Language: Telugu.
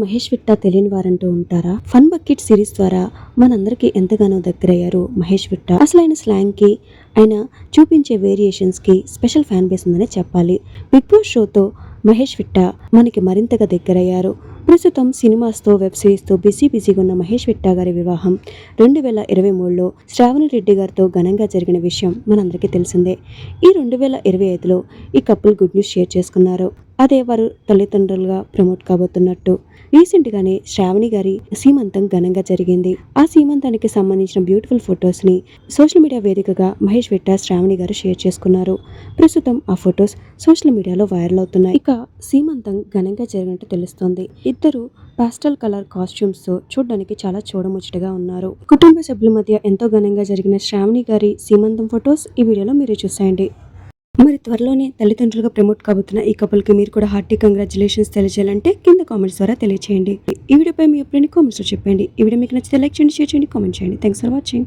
మహేష్ విట్టా తెలియని వారంటూ ఉంటారా? ఫన్ బకెట్ సిరీస్ ద్వారా మనందరికీ ఎంతగానో దగ్గరయ్యారు మహేష్ విట్టా. అసలు ఆయన స్లాంగ్కి ఆయన చూపించే వేరియేషన్స్కి స్పెషల్ ఫ్యాన్ బేస్ ఉందనే చెప్పాలి. బిగ్ బాస్ షోతో మహేష్ విట్టా మనకి మరింతగా దగ్గరయ్యారు. ప్రస్తుతం సినిమాస్తో వెబ్ సిరీస్తో బిజీ బిజీగా ఉన్న మహేష్ విట్టా గారి వివాహం. రెండు వేల ఇరవై మూడులో శ్రావణి రెడ్డి గారితో ఘనంగా జరిగిన విషయం మనందరికీ తెలిసిందే. ఈ రెండు వేల ఇరవై ఐదులో ఈ కపుల్ గుడ్ న్యూస్ షేర్ చేసుకున్నారు. అదే వారు తల్లిదండ్రులుగా ప్రమోట్ కాబోతున్నట్టు. రీసెంట్ గానే శ్రావణి గారి సీమంతం ఘనంగా జరిగింది. ఆ సీమంతానికి సంబంధించిన బ్యూటిఫుల్ ఫొటోస్ని సోషల్ మీడియా వేదికగా మహేష్ విట్టా శ్రావణి గారు షేర్ చేసుకున్నారు. ప్రస్తుతం ఆ ఫొటోస్ సోషల్ మీడియాలో వైరల్ అవుతున్నాయి. ఇక సీమంతం ఘనంగా జరిగినట్టు తెలుస్తోంది. ఇద్దరు పాస్టల్ కలర్ కాస్ట్యూమ్స్తో చూడడానికి చాలా చూడముచ్చటగా ఉన్నారు. కుటుంబ సభ్యుల మధ్య ఎంతో ఘనంగా జరిగిన శ్రావణి గారి సీమంతం ఫొటోస్ ఈ వీడియోలో మీరు చూసేయండి. మరి త్వరలోనే తల్లిదండ్రులుగా ప్రమోట్ కాబోతున్న ఈ కపుల్కి మీరు కూడా హార్టీ కంగ్రాచులేషన్స్ తెలియజేయాలంటే కింద కామెంట్స్ ద్వారా తెలియచేయండి. ఈ వీడియోపై మీ ఎప్పుడైనా కామెంట్స్లో చెప్పండి. ఈ వీడియో మీకు నచ్చితే లైక్ చేయండి షేర్ చేయండి కామెంట్ చేయండి. Thanks for watching